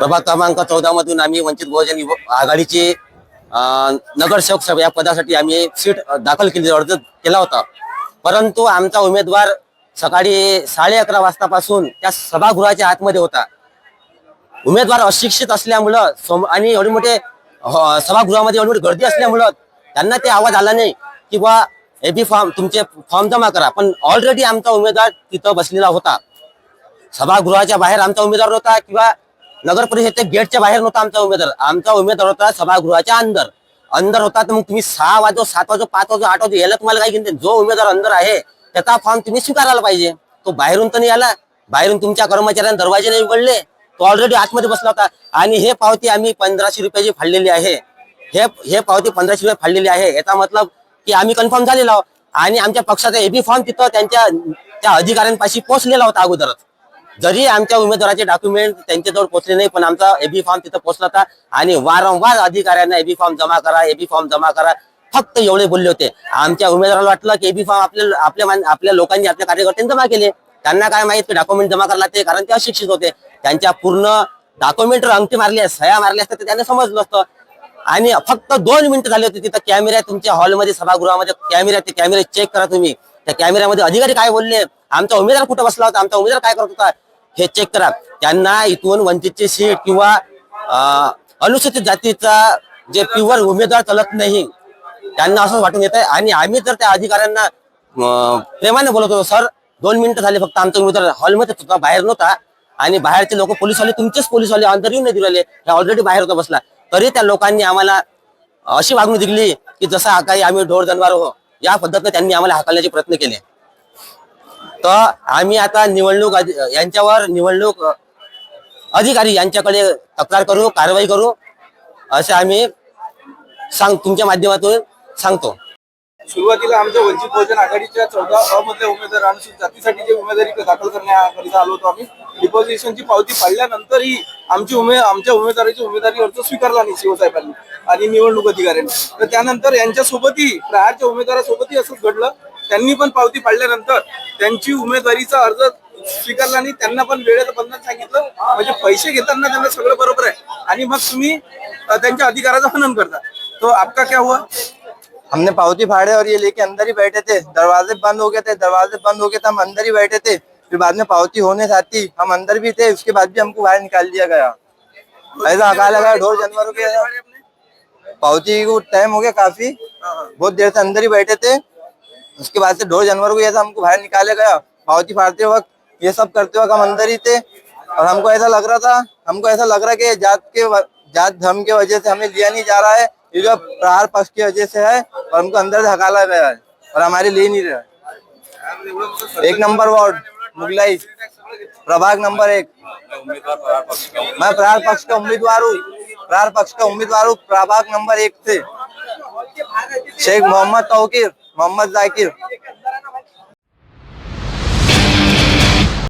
प्रभाग क्रमांक चौदा मधून आम्ही वंचित बहुजन आघाडीचे नगरसेवक सभा या पदासाठी आम्ही सीट दाखल केली अर्ज केला होता. परंतु आमचा उमेदवार सकाळी साडे अकरा वाजतापासून त्या सभागृहाच्या आतमध्ये होता. उमेदवार अशिक्षित असल्यामुळं सोम आणि एवढे मोठे सभागृहामध्ये एवढी मोठी गर्दी असल्यामुळं त्यांना ते आवाज आला नाही की बा बी फॉर्म तुमचे फॉर्म जमा करा. पण ऑलरेडी आमचा उमेदवार तिथं बसलेला होता. सभागृहाच्या बाहेर आमचा उमेदवार होता किंवा नगर परिषदेच्या गेटच्या बाहेर नव्हता आमचा उमेदवार. आमचा उमेदवार होता सभागृहाच्या अंदर. अंदर होता तर मग तुम्ही सहा वाजो सात वाजो पाच वाजो आठ वाजो याला तुम्हाला काय घेऊन जो उमेदवार अंदर आहे त्याचा फॉर्म तुम्ही स्वीकारायला पाहिजे. तो बाहेरून तर नाही आला. बाहेरून तुमच्या कर्मचाऱ्यांनी दरवाजे नाही उघडले. तो ऑलरेडी आतमध्ये बसला होता. आणि हे पावती आम्ही पंधराशे रुपयाची फाडलेली आहे. हे हे पावती पंधराशे रुपये फाडलेली आहे. याचा मतलब की आम्ही कन्फर्म झालेलो आणि आमच्या पक्षाचा एबी फॉर्म तिथं त्यांच्या त्या अधिकाऱ्यांपाशी पोहोचलेला होता अगोदरच. जरी आमच्या उमेदवाराचे डॉक्युमेंट त्यांच्याजवळ पोहोचले नाही पण आमचा एबी फॉर्म तिथं पोहोचला होता. आणि वारंवार अधिकाऱ्यांना एबी फॉर्म जमा करा एबी फॉर्म जमा करा. फक्त एवढे बोलले होते. आमच्या उमेदवाराला वाटलं की एबी फॉर्म आपल्या आपल्या आपल्या लोकांनी आपल्या कार्यकर्त्यांनी जमा केले. त्यांना काय माहीत की डॉक्युमेंट जमा करायला ते कारण ते अशिक्षित होते. त्यांच्या पूर्ण डॉक्युमेंटवर अंगठी मारली सह्या मारल्या असतात तर त्यांना समजलं असतं आणि फक्त दोन मिनिटं झाले होते तिथं कॅमेरा तुमच्या हॉलमध्ये सभागृहामध्ये. कॅमेरा ते कॅमेरे चेक करा तुम्ही. त्या कॅमेऱ्यामध्ये अधिकारी काय बोलले? आमचा उमेदवार कुठं बसला होता? आमचा उमेदवार काय करत होता? हे चेक करा. त्यांना इथून वंचितची सीट किंवा अनुसूचित जातीचा जे प्युअर उमेदवार चालत नाही त्यांना असं वाटून येत आहे आणि आम्ही जर त्या अधिकाऱ्यांना प्रेमाने बोलत होतो सर दोन मिनिटं झाले फक्त आमचा उमेदवार हॉलमध्येच होता बाहेर नव्हता. आणि बाहेरचे लोक पोलीसवाले तुमचेच पोलीसवाले अंतर येऊन नाही दिलेले. हे ऑलरेडी बाहेर होता बसला. तरी त्या लोकांनी आम्हाला अशी वागणूक दिली की जसं काही आम्ही ढोर जनवार हो या पद्धतीने त्यांनी आम्हाला हाकलण्याचे प्रयत्न केले. तर आम्ही आता निवडणूक यांच्यावर निवडणूक अधिकारी यांच्याकडे तक्रार करू कारवाई करू असे आम्ही सांग तुमच्या माध्यमातून सांगतो. सुरुवातीला आमच्या वंचित बहुजन आघाडीच्या चौदा अ उमेदवार अनुसूचित जातीसाठी जे उमेदवारी दाखल करण्याकरिता आलो होतो आम्ही डिपॉझिशनची पावती पाडल्यानंतरही आमची उमे आमच्या उमेदवाराची उमेदवारी अर्ज स्वीकारला नाही शिवसाहेबांनी आणि निवडणूक अधिकाऱ्यांनी. तर त्यानंतर यांच्यासोबतही प्रहारच्या उमेदवारासोबतही असंच घडलं. त्यांनी पण पावती पाडल्यानंतर त्यांची उमेदवारीचा अर्ज स्वीकारला आणि त्यांना पण वेळेत बंधन सांगितलं. म्हणजे पैसे घेताना त्यांना सगळं बरोबर आहे. आणि मग तुम्ही त्यांच्या अधिकाराचं हनन करता. तो आपका क्या हुआ? हमने पावती फाड़े और ये लेके अंदर ही बैठे थे। दरवाजे बंद हो गए थे, दरवाजे बंद हो गए थे, हम अंदर ही बैठे थे। फिर बाद में पावती होने साथी हम अंदर भी थे, उसके बाद भी हमको बाहर निकाल दिया गया। ऐसा हका लगा ढोर जानवरों के पावती को टाइम हो गया काफ़ी। बहुत देर से अंदर ही बैठे थे। उसके बाद से ढोर जानवरों को ऐसा हमको बाहर निकाला गया। पावती फाड़ते वक्त, ये सब करते वक्त हम अंदर ही थे। और हमको ऐसा लग रहा था, हमको ऐसा लग रहा कि जात के जात धर्म की वजह से हमें लिया नहीं जा रहा है। ये जो प्रहार पक्ष की वजह से है और हमको अंदर धकाला गया है और हमारे ले नहीं रहा। है। एक नंबर वार्ड मुगलाई। प्रभाग नंबर एक। मैं प्रहार पक्ष का उम्मीदवार हूँ। प्रहार पक्ष का उम्मीदवार हूँ प्रभाग नंबर एक से। शेख मोहम्मद तौकीर मोहम्मद जाकिर।